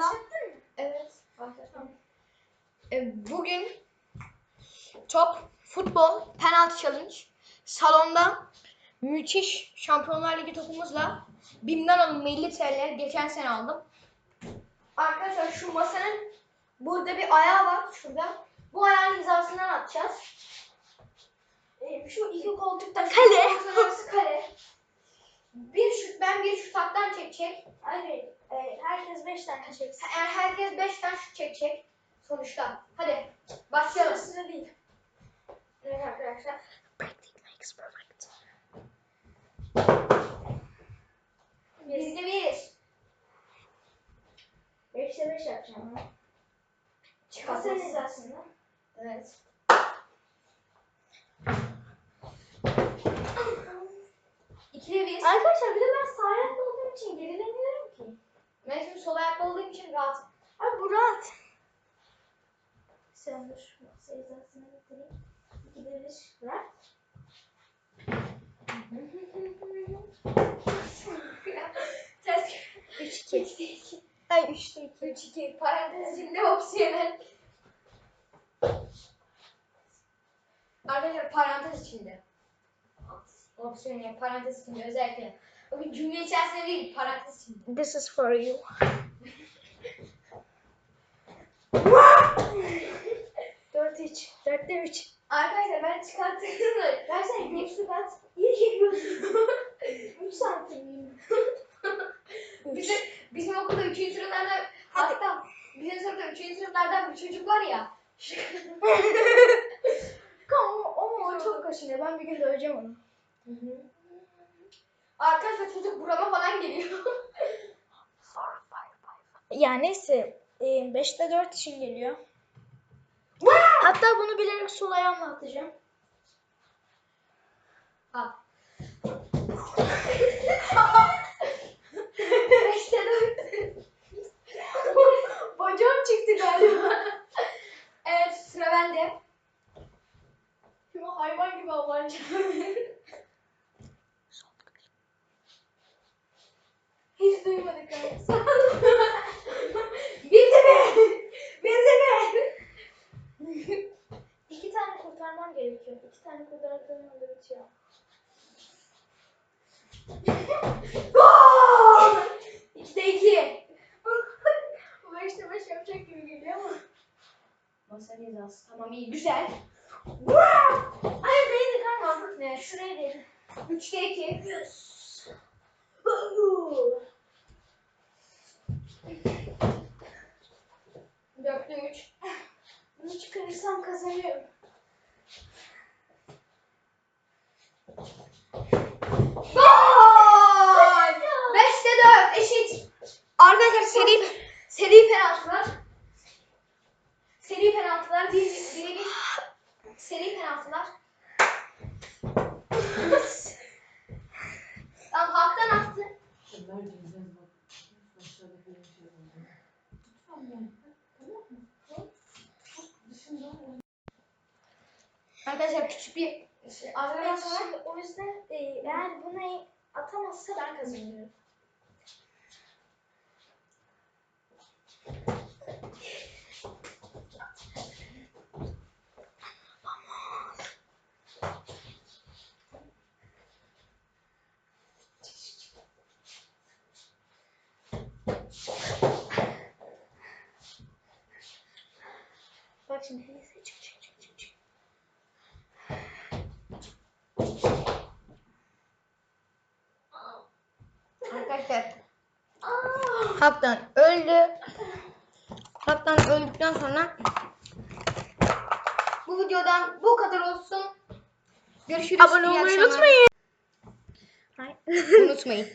Mı? Evet. E, Bugün top, futbol, penaltı challenge. Salonda müthiş Şampiyonlar Ligi topumuzla BİM'den alınma 50 TL geçen sene aldım. Arkadaşlar şu masanın burada bir ayağı var şurada. Bu ayağın hizasından atacağız. E, şu iki koltukta şu Kale. kale. Bir şut ben bir şut hattan çekecek. Hayır. E, herkes 5 tane çeksin. Yani herkes 5 tane şut çekecek sonuçta. Hadi başlayalım. Sıra sıra değil. Evet arkadaşlar. Biz de bir. 5'te 5 yapacağım. ben. Çıkartırız. Masanın hizasında. Evet. İkide bir. Arkadaşlar bir de ben ayaklı olduğum için gerilemiyorum ki. Ben şimdi sol ayaklı olduğum için rahat. Abi bu rahat. Sen dur hizasına getireyim. 2'de 1 rahat. Ters. 3-2. Ay 3'te 2. 3 2 parantez içinde opsiyonel. Arkadaşlar parantez içinde. Opsiyonel parantez içinde özellikle. Cümle içerisinde değil parantez içinde. This is for you. 4-3. 4'te 3. Arkadaşlar ben çıkarttığımda Versene güçlük at. İyi geliyorsun. 3 santim. Bizim, bizim okulda 3. sınıflarda hatta bizim sınıfta 3. sınıflardan bir çocuk var ya. Ama, ama o çok kaşınıyor. Ben bir gün döveceğim onu. Arkadaşlar çocuk burama falan geliyor. Ya neyse. 5'te 4 için geliyor. Hatta bunu bilerek sol ayağımla atacağım. Al. Beşte dört. Bacağım çıktı galiba. evet sıra bende. Şimdi hayvan gibi avlanacağım. Hiç duymadık galiba. Bir de ben. Bir de ben. İki tane kurtarmam gerekiyor. İki tane kurtardığım anda bitiyor. Gol! İkide iki. Bu beşte beş yapacak gibi geliyor ama. Masa hizası. Tamam iyi güzel. Hayır değdi kanka. Ne? Şuraya değdi. Üçte iki. Dörtte üç. Bunu çıkarırsam kazanıyorum. Gol! Beşte dört eşit. Arkadaşlar seri seri penaltılar. Seri penaltılar. Bir, bire bir. Seri penaltılar. Tamam haktan attı. Lütfen yani. Tamam mı? Hı? Dışında Arkadaşlar küçük bir şey, şimdi o yüzden e, eğer bunu atamazsa ben kazanıyorum. Bak şimdi çık çık Arkadaşlar Haktan öldü. Haktan öldükten sonra bu videodan bu kadar olsun. Görüşürüz. Abone olmayı unutmayın. Hayır. Unutmayın.